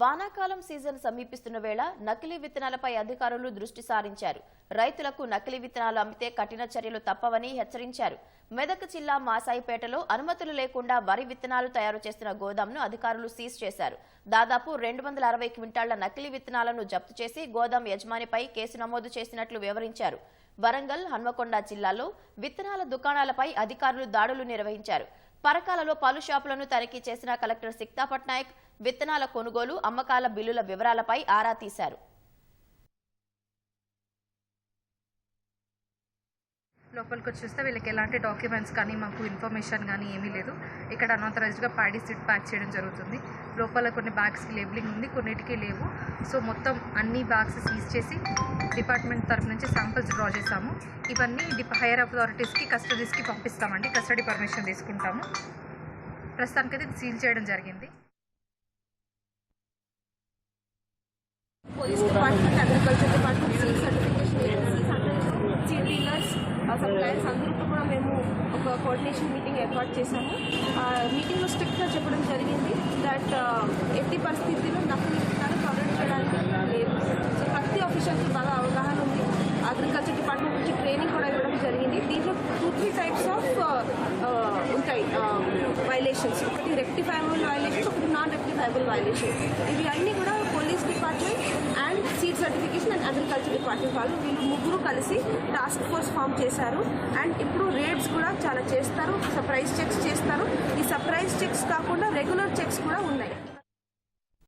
వానాకాలం సీజన్ సమీపిస్తున్న వేళ నకిలీ విత్తనాలపై అధికారులు దృష్టి సారించారు. రైతులకు నకిలీ విత్తనాలు అమ్మితే కఠిన చర్యలు తప్పవని హెచ్చరించారు. మెదక్ జిల్లా మాసాయిపేటలో అనుమతులు లేకుండా వరి విత్తనాలు తయారు చేస్తున్న గోదాంను అధికారులు సీజ్ చేశారు. దాదాపు రెండు వందల అరవై క్వింటాళ్ళ నకిలీ విత్తనాలను జప్తు చేసి గోదాం యజమానిపై కేసు నమోదు చేసినట్లు వివరించారు. వరంగల్ హన్మకొండ జిల్లాలో విత్తనాల దుకాణాలపై అధికారులు దాడులు నిర్వహించారు. పరకాలలో పలు షాపులను తనిఖీ చేసిన కలెక్టర్ సిక్తా పట్నాయక్ విత్తనాల కొనుగోలు అమ్మకాల బిల్లుల వివరాలపై ఆరా తీశారు. లోపలికి వచ్చి చూస్తే వీళ్ళకి ఎలాంటి డాక్యుమెంట్స్ కానీ మాకు ఇన్ఫర్మేషన్ కానీ ఏమీ లేదు. ఇక్కడ అనాథరైజ్డ్గా ప్యాడీ సీట్ ప్యాక్ చేయడం జరుగుతుంది. లోపల కొన్ని బ్యాగ్స్కి లేబులింగ్ ఉంది కొన్నిటికి లేవు. సో మొత్తం అన్ని బ్యాగ్స్ సీజ్ చేసి డిపార్ట్మెంట్ తరఫు నుంచి శాంపిల్స్ డ్రా చేసాము ఇవన్నీ డిప హైయర్ అథారిటీస్కి కస్టడీస్కి పంపిస్తామండి. కస్టడీ పర్మిషన్ తీసుకుంటాము. ప్రస్తుతానికైతే ఇది సీల్ చేయడం జరిగింది. Police department agriculture department seed certification agencies అందరూ సీడ్ డీలర్స్ సప్లయర్స్ అందరితో కూడా మేము ఒక కోఆర్డినేషన్ మీటింగ్ ఏర్పాటు చేశాము. ఆ మీటింగ్లో స్ట్రిక్ట్గా చెప్పడం జరిగింది దట్ uh, ఎట్టి పరిస్థితిలో నకిలీ విత్తనాలు కవరేజ్ చేయడానికి లేదు. సో ప్రతి ఆఫీసర్కి బాగా అవగాహన ఉంది. అగ్రికల్చర్ డిపార్ట్మెంట్ నుంచి ట్రైనింగ్ కూడా ఇవ్వడం జరిగింది. దీంట్లో టూ త్రీ టైప్స్ ఆఫ్ ఉంటాయి uh, వైలేషన్స్ ఒకటి రెక్టిఫైబుల్ వైలేషన్స్ ఒకటి నాన్ రెక్టిఫైబుల్ వైలేషన్స్ ఇవి అన్నీ కూడా department and seed certification and agriculture department వాళ్ళు వీళ్ళు ముగ్గురు కలిసి టాస్క్ ఫోర్స్ ఫామ్ చేశారు. అండ్ ఇప్పుడు రేట్స్ కూడా చాలా చేస్తారు. సర్ప్రైజ్ చెక్స్ చేస్తారు. ఈ సర్ప్రైజ్ చెక్స్ కాకుండా రెగ్యులర్ చెక్స్ కూడా ఉన్నాయి.